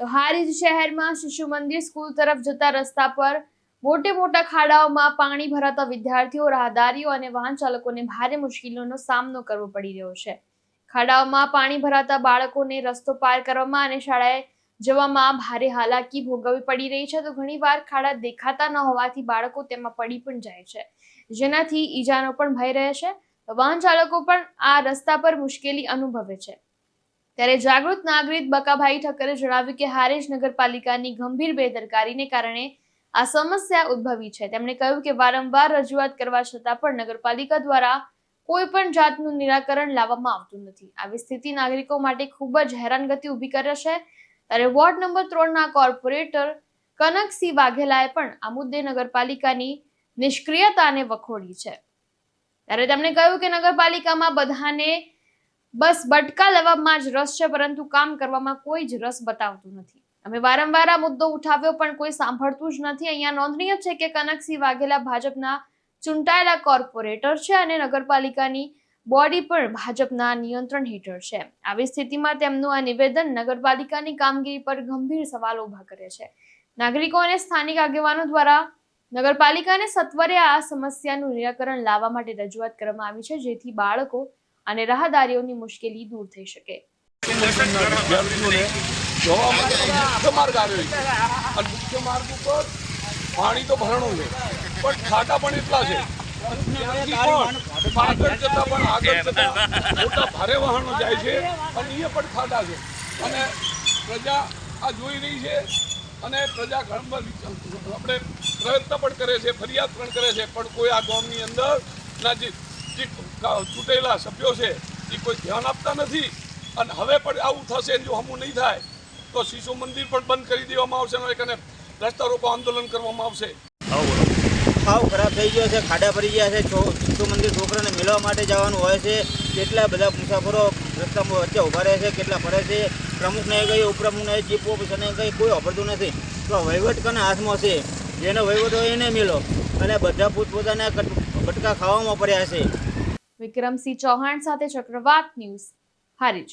તો હારીજ શહેરમાં શિશુ મંદિર સ્કૂલ તરફ જતા રસ્તા પર મોટે મોટા ખાડાઓમાં પાણી ભરાતા વિદ્યાર્થીઓ, રાહદારીઓ અને વાહન ચાલકોને ભારે મુશ્કેલીઓનો સામનો કરવો પડી રહ્યો છે. ખાડાઓમાં પાણી ભરાતા બાળકોને રસ્તો પાર કરવામાં અને શાળાએ જવામાં ભારે હાલાકી ભોગવવી પડી રહી છે. તો ઘણીવાર ખાડા દેખાતા ન હોવાથી બાળકો તેમાં પડી પણ જાય છે. જેનાથી ઈજાનો પણ ભય રહે છે. વાહન ચાલકો પણ આ રસ્તા પર મુશ્કેલી અનુભવે છે. ત્યારે જાગૃત નાગરિક બકાભાઈ ઠક્કરે જણાવ્યું કે હારેજ નગરપાલિકાની ગંભીર બેદરકારીને કારણે આ સમસ્યા ઉદ્ભવી છે. તેમણે કહ્યું કે વારંવાર રજૂઆત કરવા છતાં પણ નગરપાલિકા દ્વારા કોઈ પણ જાતનું નિરાકરણ લાવવામાં આવતું નથી. આવી સ્થિતિ નાગરિકો માટે ખૂબ જ હેરાનગતિ ઊભી કરે છે. ત્યારે વોર્ડ નંબર ત્રણના કોર્પોરેટર કનકસિંહ વાઘેલાએ પણ આ મુદ્દે નગરપાલિકાની નિષ્ક્રિયતાને વખોડી છે. ત્યારે તેમણે કહ્યું કે નગરપાલિકામાં બધાને બસ બટકા લેવામાં જ રસ છે, પરંતુ કામ કરવામાં કોઈ જ રસ બતાવતું નથી. અમે વારંવાર આ મુદ્દો ઉઠાવ્યો, પણ કોઈ સાંભળતું જ નથી. અહીંયા નોંધનીય છે કે કનકસિંહ વાઘેલા ભાજપના ચૂંટાયેલા કોર્પોરેટર છે અને નગરપાલિકાની બોડી પણ ભાજપના નિયંત્રણ હેઠળ છે. આવી સ્થિતિમાં તેમનું આ નિવેદન નગરપાલિકાની કામગીરી પર ગંભીર સવાલો ઊભા કરે છે. નાગરિકો અને સ્થાનિક આગેવાનો દ્વારા નગરપાલિકાને સત્વરે આ સમસ્યાનું નિરાકરણ લાવવા માટે રજૂઆત કરવામાં આવી છે, જેથી બાળકો અને રાહદારીઓની મુશ્કેલી દૂર થઈ શકે. પાણી તો ભરણું છે પણ ખાટા પણ એટલા છે. આગળ જતા પણ આગળ જતા મોટા ભારે વાહનો જાય છે અને એ પણ ખાડા છે અને પ્રજા, આ જોઈ રહી છે અને પ્રજા ઘણા આપણે પ્રયત્ન પણ કરે છે, ફરિયાદ પણ કરે છે, પણ કોઈ આ ગામની અંદર ના જે ચૂંટેલા સભ્યો છે એ કોઈ ધ્યાન આપતા નથી. અને હવે પણ આવું થશે જો હમું નહીં થાય તો શિશુ મંદિર પણ બંધ કરી દેવામાં આવશે અને રસ્તા રોકો આંદોલન કરવામાં આવશે. ભાવ ખરાબ થઈ ગયો છે ખાડા ભરી ગયા છે છો શિશુ મંદિર છોકરાને મેળવવા માટે જવાનું હોય છે. કેટલા બધા મુસાફરો રસ્તામાં વચ્ચે ઊભા રહે છે કેટલા ફરે છે. પ્રમુખને ગઈ ઉપપ્રમુખને ચીફ ઓફિસરને ગઈ કોઈ વાપરતું નથી. તો વહીવટ કને હાથમાં છે? જેનો વહીવટ હોય એને મેળો અને બધા પોતપોતાના બટકા ખાવામાં પડ્યા છે. વિક્રમસિંહ ચૌહાણ સાથે ચક્રવાત ન્યૂઝ હારીજ.